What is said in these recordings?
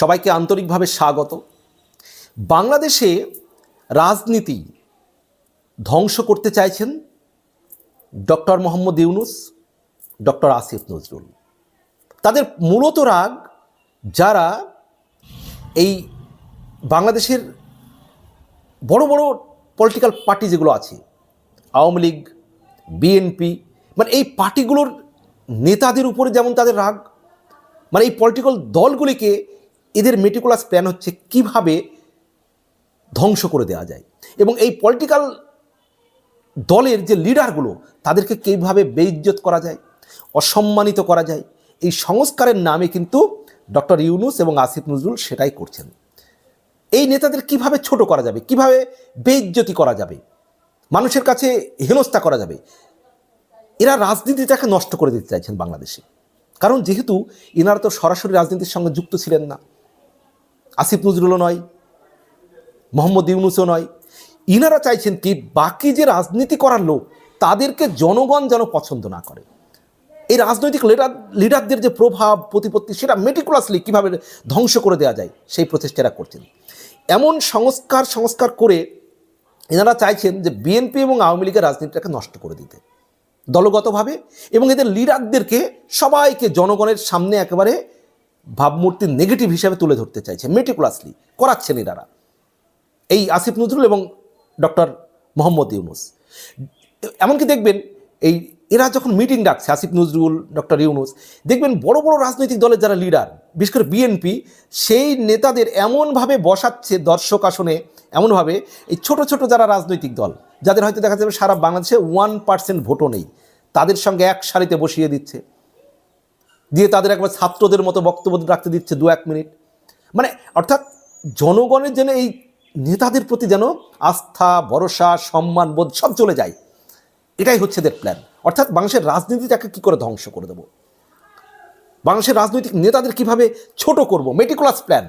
সবাইকে আন্তরিকভাবে স্বাগত। বাংলাদেশে রাজনীতি ধ্বংস করতে চাইছেন ডক্টর মোহাম্মদ ইউনুস, ডক্টর আসিফ নজরুল। তাদের মূলত রাগ যারা এই বাংলাদেশের বড় বড় পলিটিক্যাল পার্টি যেগুলো আছে, আওয়ামী লীগ বিএনপি মানে এই পার্টিগুলোর নেতাদের উপরে যেমন তাদের রাগ মানে এই পলিটিক্যাল দলগুলিকে এদের মেটিকুলাস প্ল্যান হচ্ছে কীভাবে ধ্বংস করে দেওয়া যায়। এবং এই পলিটিক্যাল দলের যে লিডারগুলো তাদেরকে কীভাবে বেইজ্জত করা যায়, অসম্মানিত করা যায়, এই সংস্কারের নামে কিন্তু ডক্টর ইউনুস এবং আসিফ নজরুল সেটাই করছেন। এই নেতাদের কীভাবে ছোট করা যাবে, কীভাবে বেইজ্জতি করা যাবে, মানুষের কাছে হেনস্থা করা যাবে, এরা রাজনীতিটাকে নষ্ট করে দিতে চাইছেন বাংলাদেশে। কারণ যেহেতু এনারা তো সরাসরি রাজনীতির সঙ্গে যুক্ত ছিলেন না আসিফ নজরুলও নয়, মোহাম্মদ ইউনুসও নয়। ইনারা চাইছেন কি বাকি যে রাজনীতি করার লোক, তাদেরকে জনগণ যেন পছন্দ না করে। এই রাজনৈতিক লিডার লিডারদের যে প্রভাব, প্রতিপত্তি, সেটা মেটিকুলাসলি কীভাবে ধ্বংস করে দেওয়া যায়, সেই প্রচেষ্টারা করছেন। এমন সংস্কার সংস্কার করে এনারা চাইছেন যে বিএনপি এবং আওয়ামী লীগের রাজনীতিটাকে নষ্ট করে দিতে। দলগতভাবে এবং এদের লিডারদেরকে সবাইকে জনগণের সামনে একেবারে ভাবমূর্তির নেগেটিভ হিসাবে তুলে ধরতে চাইছে মেটিকুলাসলি করাচ্ছেন এনারা। এই আসিফ নজরুল এবং ডক্টর মোহাম্মদ ইউনুস। এমনকি দেখবেন, এই এরা যখন মিটিং ডাকছে, আসিফ নজরুল, ডক্টর ইউনুস, দেখবেন বড় বড় রাজনৈতিক দলের যারা লিডার বিশেষ করে বিএনপি সেই নেতাদের এমনভাবে বসাচ্ছে দর্শক আসনে, এমনভাবে এই ছোট ছোট যারা রাজনৈতিক দল, যাদের হয়তো দেখা যাবে সারা বাংলাদেশে ওয়ান পার্সেন্ট ভোটও নেই, তাদের সঙ্গে এক সারিতে বসিয়ে দিচ্ছে। দিয়ে তাদের একবার ছাত্রদের মতো বক্তব্য রাখতে দিচ্ছে দু এক মিনিট। মানে অর্থাৎ জনগণের যেন এই নেতাদের প্রতি যেন আস্থা, ভরসা, সম্মান, বোধ সব চলে যায়। এটাই হচ্ছে এদের প্ল্যান অর্থাৎ বাংলাদেশের রাজনীতিটাকে কী করে ধ্বংস করে দেবো? বাংলাদেশের রাজনৈতিক নেতাদের কীভাবে ছোট করব? মেটিকুলাস প্ল্যান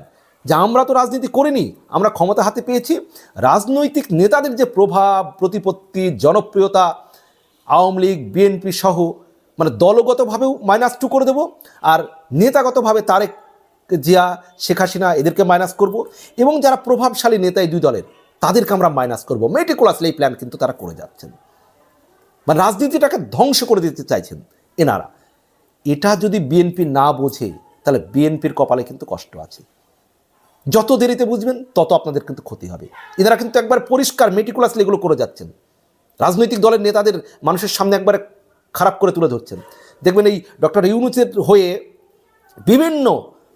যে আমরা তো রাজনীতি করিনি, আমরা ক্ষমতা হাতে পেয়েছি। রাজনৈতিক নেতাদের যে প্রভাব, প্রতিপত্তি, জনপ্রিয়তা, আওয়ামী লীগ, বিএনপি সহ মানে দলগতভাবেও মাইনাস টু করে দেবো। আর নেতাগতভাবে তারেক জিয়া, শেখ হাসিনা, এদেরকে মাইনাস করব। এবং যারা প্রভাবশালী নেতা এই দুই দলের, তাদেরকে আমরা মাইনাস করব। মেটিকুলাসলি এই প্ল্যান কিন্তু তারা করে যাচ্ছেন। মানে রাজনীতিটাকে ধ্বংস করে দিতে চাইছেন এনারা। এটা যদি বিএনপি না বোঝে, তাহলে বিএনপির কপালে কিন্তু কষ্ট আছে। যত দেরিতে বুঝবেন, তত আপনাদের কিন্তু ক্ষতি হবে। এনারা কিন্তু একবার পরিষ্কার মেটিকুলাসলি এগুলো করে যাচ্ছেন। রাজনৈতিক দলের নেতাদের মানুষের সামনে একবারে খারাপ করে তুলে ধরছেন। দেখবেন এই ডক্টর ইউনুসের হয়ে বিভিন্ন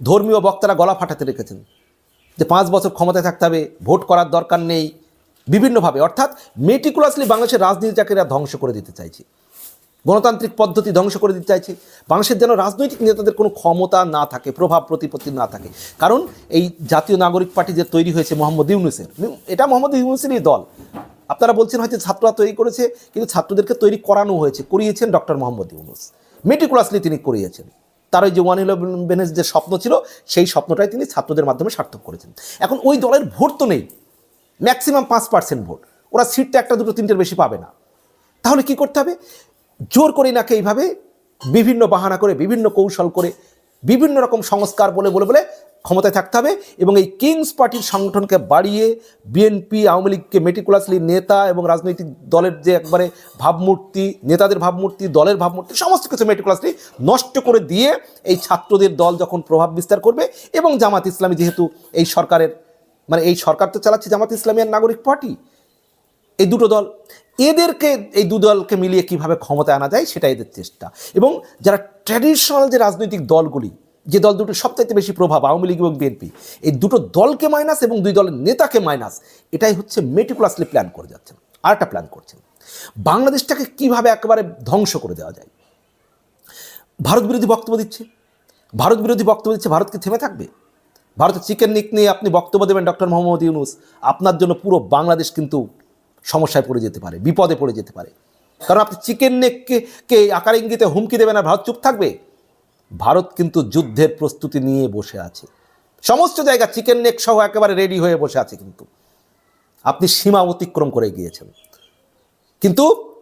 ধর্মীয় বক্তারা গলা ফাটাতে রেখেছেন যে পাঁচ বছর ক্ষমতায় থাকতে হবে, ভোট করার দরকার নেই, বিভিন্নভাবে। অর্থাৎ মেটিকুলাসলি বাংলাদেশের রাজনীতিটাকে এরা ধ্বংস করে দিতে চাইছে। গণতান্ত্রিক পদ্ধতি ধ্বংস করে দিতে চাইছে। বাংলাদেশের যেন রাজনৈতিক নেতাদের কোনো ক্ষমতা না থাকে, প্রভাব প্রতিপত্তি না থাকে। কারণ এই জাতীয় নাগরিক পার্টি যে তৈরি হয়েছে মোহাম্মদ ইউনুসের, এটা মোহাম্মদ ইউনুসেরই দল। আপনারা বলছেন হয়তো ছাত্ররা তৈরি করেছে, কিন্তু ছাত্রদেরকে তৈরি করানো হয়েছে, করিয়েছেন ডক্টর মোহাম্মদ ইউনুস। মেটিকুলাসলি তিনি করিয়েছেন। তার ওই যে ওয়ান ইলেভেনের যে স্বপ্ন ছিল, সেই স্বপ্নটাই তিনি ছাত্রদের মাধ্যমে সার্থক করেছেন। এখন ওই দলের ভোট তো নেই ম্যাক্সিমাম পাঁচ পার্সেন্ট ভোট। ওরা সিটটা একটা, দুটো, তিনটের বেশি পাবে না। তাহলে কি করতে হবে? জোর করে নাকে এইভাবে বিভিন্ন বাহানা করে, বিভিন্ন কৌশল করে, বিভিন্ন রকম সংস্কার বলে বলে বলে ক্ষমতায় থাকতে হবে এবং এই কিংস পার্টির সংগঠনকে বাড়িয়ে বিএনপি, আওয়ামী লীগকে মেটিকুলাসলি নেতা এবং রাজনৈতিক দলের যে একবারে ভাবমূর্তি, নেতাদের ভাবমূর্তি, দলের ভাবমূর্তি, সমস্ত কিছু মেটিকুলাসলি নষ্ট করে দিয়ে এই ছাত্রদের দল যখন প্রভাব বিস্তার করবে এবং জামাত ইসলামী যেহেতু এই সরকারের মানে এই সরকার তো চালাচ্ছে জামাত ইসলামী আর নাগরিক পার্টি, এই দুটো দল, এদেরকে, এই দু দলকে মিলিয়ে কীভাবে ক্ষমতায় আনা যায় সেটা এদের চেষ্টা। এবং যারা ট্র্যাডিশনাল যে রাজনৈতিক দলগুলি যে দল দুটোর সবচাইতে বেশি প্রভাব আওয়ামী লীগ এবং বিএনপি, এই দুটো দলকে মাইনাস এবং দুই দলের নেতাকে মাইনাস এটাই হচ্ছে মেটিকুলাসলি প্ল্যান করে যাচ্ছেন। আর একটা প্ল্যান করছেন। বাংলাদেশটাকে কীভাবে একেবারে ধ্বংস করে দেওয়া যায়? ভারত বিরোধী বক্তব্য দিচ্ছে। ভারত বিরোধী বক্তব্য দিচ্ছে, ভারতকে থেমে থাকবে? ভারতের চিকেন নিক নিয়ে আপনি বক্তব্য দেবেন ডক্টর মোহাম্মদ ইউনুস, আপনার জন্য পুরো বাংলাদেশ কিন্তু সমস্যায় পড়ে যেতে পারে, বিপদে পড়ে যেতে পারে। কারণ আপনি চিকেন নেককে কে আকার ইঙ্গিতে হুমকি দেবেন আর ভারত চুপ থাকবে? ভারত কিন্তু যুদ্ধের প্রস্তুতি নিয়ে বসে আছে। সমস্ত জায়গা চিকেন নেক সহ একেবারে রেডি হয়ে বসে আছে কিন্তু। আপনি সীমা অতিক্রম করে গিয়েছেন। কিন্তু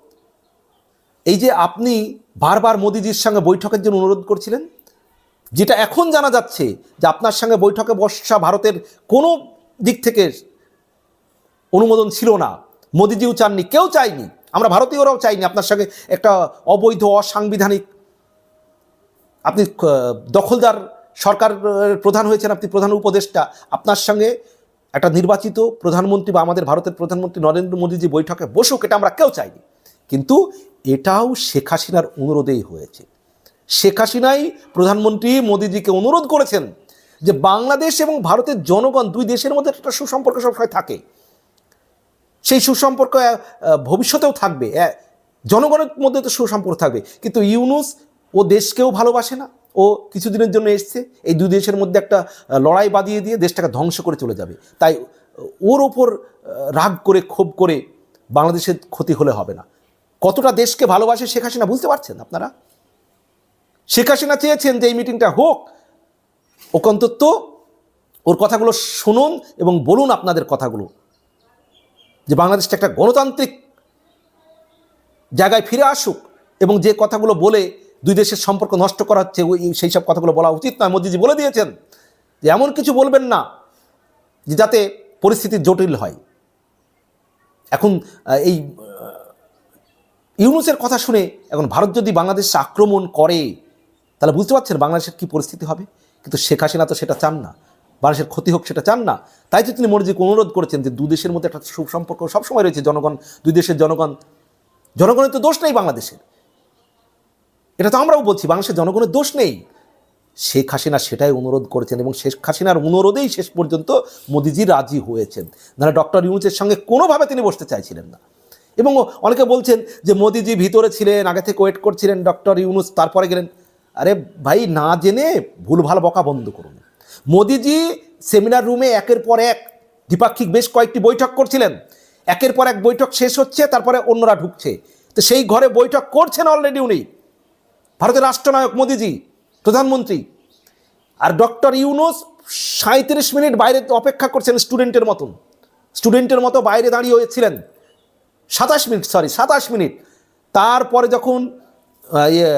এই যে আপনি বারবার মোদিজির সঙ্গে বৈঠকের জন্য অনুরোধ করছিলেন, যেটা এখন জানা যাচ্ছে যে আপনার সঙ্গে বৈঠকে বসা ভারতের কোনো দিক থেকে অনুমোদন ছিল না। মোদিজিও চাননি, কেউ চায়নি আমরা ভারতীয়রাও চাইনি আপনার সঙ্গে একটা অবৈধ, অসাংবিধানিক আপনি দখলদার সরকার প্রধান হয়েছেন, আপনি প্রধান উপদেষ্টা। আপনার সঙ্গে একটা নির্বাচিত প্রধানমন্ত্রী বা আমাদের ভারতের প্রধানমন্ত্রী নরেন্দ্র মোদীজি বৈঠকে বসুক, এটা আমরা কেউ চাইনি। কিন্তু এটাও শেখ হাসিনার অনুরোধেই হয়েছে। শেখ হাসিনাই প্রধানমন্ত্রী মোদীজিকে অনুরোধ করেছেন যে বাংলাদেশ এবং ভারতের জনগণ দুই দেশের মধ্যে একটা সুসম্পর্ক সবসময় থাকে। সেই সুসম্পর্ক ভবিষ্যতেও থাকবে। জনগণের মধ্যে তো সুসম্পর্ক থাকবে। কিন্তু ইউনুস ও দেশকেও ভালোবাসে না, ও কিছুদিনের জন্য এসছে, এই দুই দেশের মধ্যে একটা লড়াই বাঁধিয়ে দিয়ে দেশটাকে ধ্বংস করে চলে যাবে। তাই ওর ওপর রাগ করে, ক্ষোভ করে বাংলাদেশের ক্ষতি হলে হবে না। কতটা দেশকে ভালোবাসে শেখ হাসিনা বুঝতে পারছেন আপনারা? শেখ হাসিনা চেয়েছেন যে এই মিটিংটা হোক ওকে অন্তত ওর কথাগুলো শুনুন এবং বলুন আপনাদের কথাগুলো। যে বাংলাদেশটা একটা গণতান্ত্রিক জায়গায় ফিরে আসুক এবং যে কথাগুলো বলে দুই দেশের সম্পর্ক নষ্ট করা হচ্ছে সেই সব কথাগুলো বলা উচিত নয়। মোদিজি বলে দিয়েছেন যে এমন কিছু বলবেন না যে যাতে পরিস্থিতি জটিল হয়। এখন এই ইউনুসের কথা শুনে এখন ভারত যদি বাংলাদেশ আক্রমণ করে, তাহলে বুঝতে পারছেন বাংলাদেশের কী পরিস্থিতি হবে? কিন্তু শেখ হাসিনা তো সেটা চান না। বাংলাদেশের ক্ষতি হোক সেটা চান না। তাই তো তিনি মোদিজিকে অনুরোধ করেছেন যে দু দেশের মধ্যে একটা সুসম্পর্ক সবসময় রয়েছে। জনগণ, দুই দেশের জনগণ, জনগণের তো দোষ নেই বাংলাদেশের। এটা তো আমরাও বলছি, বাংলাদেশের জনগণের দোষ নেই। শেখ হাসিনা সেটাই অনুরোধ করেছেন এবং শেখ হাসিনার অনুরোধেই শেষ পর্যন্ত মোদিজি রাজি হয়েছেন। নাহলে ডক্টর ইউনুসের সঙ্গে কোনোভাবে তিনি বসতে চাইছিলেন না। এবং অনেকে বলছেন যে মোদিজি ভিতরে ছিলেন, আগে থেকে ওয়েট করছিলেন ডক্টর ইউনুস, তারপরে গেলেন। আরে ভাই, না জেনে ভুলভাল বকা বন্ধ করুন। মোদিজি সেমিনার রুমে একের পর এক দ্বিপাক্ষিক বেশ কয়েকটি বৈঠক করছিলেন। একের পর এক বৈঠক শেষ হচ্ছে, তারপরে অন্যরা ঢুকছে। তো সেই ঘরে বৈঠক করছেন অলরেডি উনি। ভারতের রাষ্ট্রনায়ক মোদিজি প্রধানমন্ত্রী। আর ডক্টর ইউনুস সাঁত্রিশ মিনিট বাইরে অপেক্ষা করছেন স্টুডেন্টের মতন। স্টুডেন্টের মতো বাইরে দাঁড়িয়ে হয়েছিলেন। সাতাশ মিনিট সরি সাতাশ মিনিট। তারপরে যখন ইয়ে,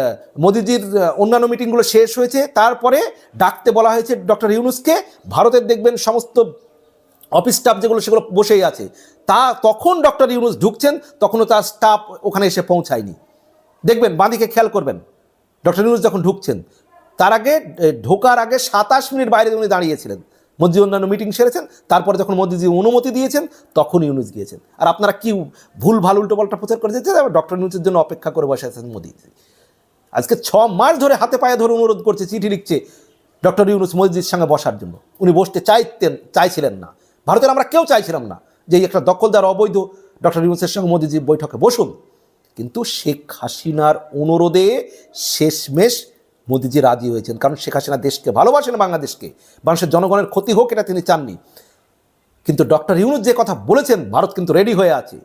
মোদিজির অন্যান্য মিটিংগুলো শেষ হয়েছে তারপরে ডাকতে বলা হয়েছে ডক্টর ইউনুসকে ভারতের দেখবেন সমস্ত অফিস স্টাফ যেগুলো সেগুলো বসেই আছে। তা তখন ডক্টর ইউনুস ঢুকছেন তখনও তার স্টাফ ওখানে এসে পৌঁছায়নি। দেখবেন বাঁদিকে খেয়াল করবেন। ডক্টর নিউজ যখন ঢুকছেন, তার আগে ঢোকার আগে সাতাশ মিনিট বাইরে উনি দাঁড়িয়েছিলেন। মোদি অন্যান্য মিটিং সেরেছেন, তারপরে যখন মোদিজি অনুমতি দিয়েছেন, তখন ইউনুস গিয়েছেন। আর আপনারা কি ভুল ভালো উল্টো পাল্টা প্রচার করে যেতে ডক্টর ইউনুসের জন্য অপেক্ষা করে বসে আছেন মোদি আজকে ছ মাস ধরে হাতে পায়ে ধরে অনুরোধ করছে, চিঠি লিখছে ডক্টর ইউনুস মোদিজির সঙ্গে বসার জন্য। উনি বসতে চাইতেন, চাইছিলেন না। ভারতের আমরা কেউ চাইছিলাম না যে একটা দখলদার, অবৈধ ডক্টর ইউনুসের সঙ্গে মোদিজি বৈঠকে বসুন। কিন্তু শেখ হাসিনার অনুরোধে শেষমেশ মোদিজি রাজি হয়েছেন। কারণ শেখ হাসিনা দেশকে ভালোবাসেন, বাংলাদেশকে। মানুষের জনগণের ক্ষতি হোক এটা তিনি চাননি। কিন্তু ডক্টর ইউনুস যে কথা বলেছেন, ভারত কিন্তু রেডি হয়ে আছে।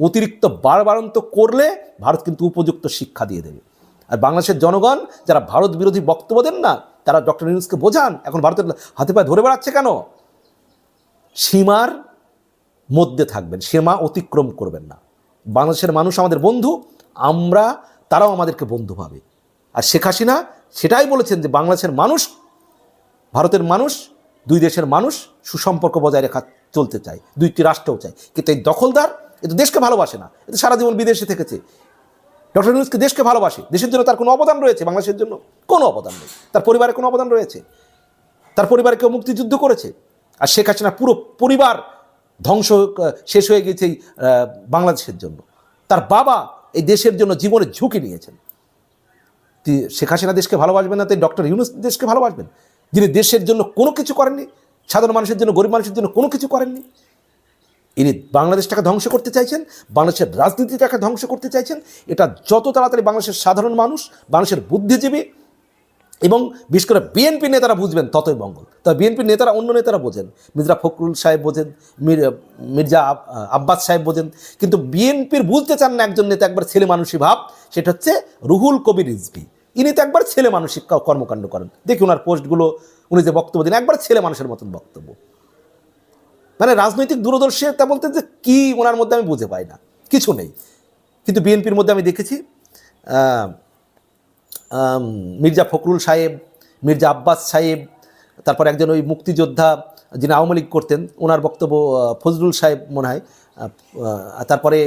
অতিরিক্ত বারবারন্ত করলে ভারত কিন্তু উপযুক্ত শিক্ষা দিয়ে দেবে। আর বাংলাদেশের জনগণ, যারা ভারত বিরোধী বক্তব্য দেন না, তারা ডক্টর ইউনুসকে বোঝান, এখন ভারতের হাতে পায়ে ধরে বেড়াচ্ছে কেন? সীমার মধ্যে থাকবেন, সীমা অতিক্রম করবেন না। বাংলাদেশের মানুষ আমাদের বন্ধু, আমরা তারাও আমাদেরকে বন্ধু ভাবে। আর শেখ হাসিনা সেটাই বলেছেন যে বাংলাদেশের মানুষ, ভারতের মানুষ, দুই দেশের মানুষ সুসম্পর্ক বজায় রেখা চলতে চায় দুইটি রাষ্ট্রও চায়। কিন্তু এই দখলদার, এ তো দেশকে ভালোবাসে না, এ তো সারা জীবন বিদেশে থেকেছে। ডক্টর ইউনুসকে দেশকে ভালোবাসে, দেশের জন্য তার কোনো অবদান রয়েছে, বাংলাদেশের জন্য কোনো অবদান নেই। তার পরিবারে কোনো অবদান রয়েছে। তার পরিবারে কেউ মুক্তিযুদ্ধ করেছে। আর শেখ হাসিনা পুরো পরিবার ধ্বংস শেষ হয়ে গেছে বাংলাদেশের জন্য। তার বাবা এই দেশের জন্য জীবনের ঝুঁকি নিয়েছেন। তি- শেখ হাসিনা দেশকে ভালোবাসবেন না, তাই ডক্টর ইউনুস দেশকে ভালোবাসবেন। যিনি দেশের জন্য কোনো কিছু করেননি, সাধারণ মানুষের জন্য, গরিব মানুষের জন্য কোনো কিছু করেননি, ইনি বাংলাদেশটাকে ধ্বংস করতে চাইছেন, বাংলাদেশের রাজনীতিটাকে ধ্বংস করতে চাইছেন। এটা যত তাড়াতাড়ি বাংলাদেশের সাধারণ মানুষ, বাংলাদেশের বুদ্ধিজীবী এবং বিশেষ করে বিএনপি নেতারা বুঝবেন ততই মঙ্গল। তবে বিএনপি নেতারা অন্য নেতারা বোঝেন। মির্জা ফখরুল সাহেব বোঝেন, মির- মির্জা আব্বাস সাহেব বোঝেন। কিন্তু বিএনপির বুঝতে চান না একজন নেতা একবার ছেলে মানুষই ভাব, সেটা হচ্ছে রুহুল কবির রিজভি। ইনি তো একবার ছেলে মানসিক কর্মকাণ্ড করেন। দেখি ওনার পোস্টগুলো, উনি যে বক্তব্য দিন একবার ছেলে মানুষের মতন বক্তব্য। মানে রাজনৈতিক দূরদর্শিতা বলতে যে কী ওনার মধ্যে আমি বুঝে পাই না। কিছু নেই। কিন্তু বিএনপির মধ্যে আমি দেখেছি মির্জা ফখরুল সাহেব, মির্জা আব্বাস সাহেব, তারপর একজন ওই মুক্তিযোদ্ধা যিনি আওয়ামী লীগ করতেন, ওনার বক্তব্য ফজলুল সাহেব মনে হয় তারপরে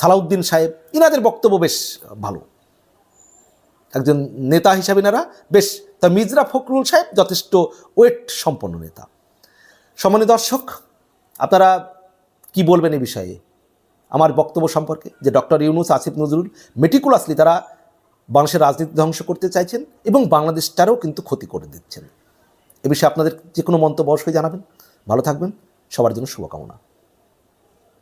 সালাউদ্দিন সাহেব, ইনাদের বক্তব্য বেশ ভালো। একজন নেতা হিসাবে এনারা বেশ, তা মির্জা ফখরুল সাহেব যথেষ্ট ওয়েট সম্পন্ন নেতা। সম্মানিত দর্শক, আপনারা কি বলবেন এই বিষয়ে? আমার বক্তব্য সম্পর্কে যে ডক্টর ইউনুস, আসিফ নজরুল, মেটিকুলাসলি তারা বাংলাদেশের রাজনীতি ধ্বংস করতে চাইছেন এবং বাংলাদেশটারও কিন্তু ক্ষতি করে দিচ্ছেন। এ বিষয়ে আপনাদের যে কোনো মন্তব্য অবশ্যই জানাবেন। ভালো থাকবেন। সবার জন্য শুভকামনা।